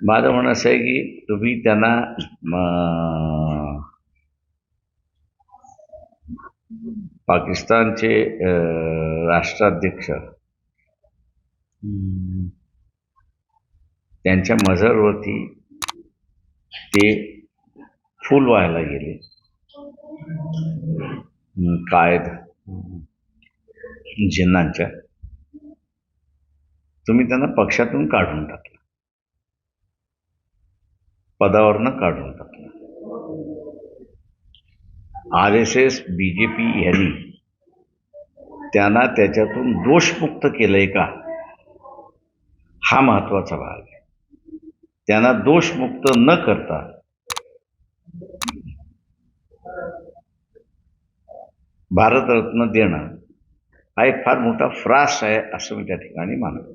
माझं म्हणणं असं आहे की तुम्ही त्यांना पाकिस्तानचे राष्ट्राध्यक्ष त्यांच्या मजरवरती ते फुल व्हायला गेले. कायद जिन्नांच्या. तुम्ही त्यांना पक्षातून काढून टाकलं पदावरनं काढून टाकलं. R S S B J P यांनी त्यांना त्याच्यातून दोषमुक्त केलंय का? हा महत्त्वाचा भाग आहे. त्यांना दोषमुक्त न करता भारतरत्न देणं हा एक फार मोठा फ्रास आहे असं मी त्या ठिकाणी मानतो.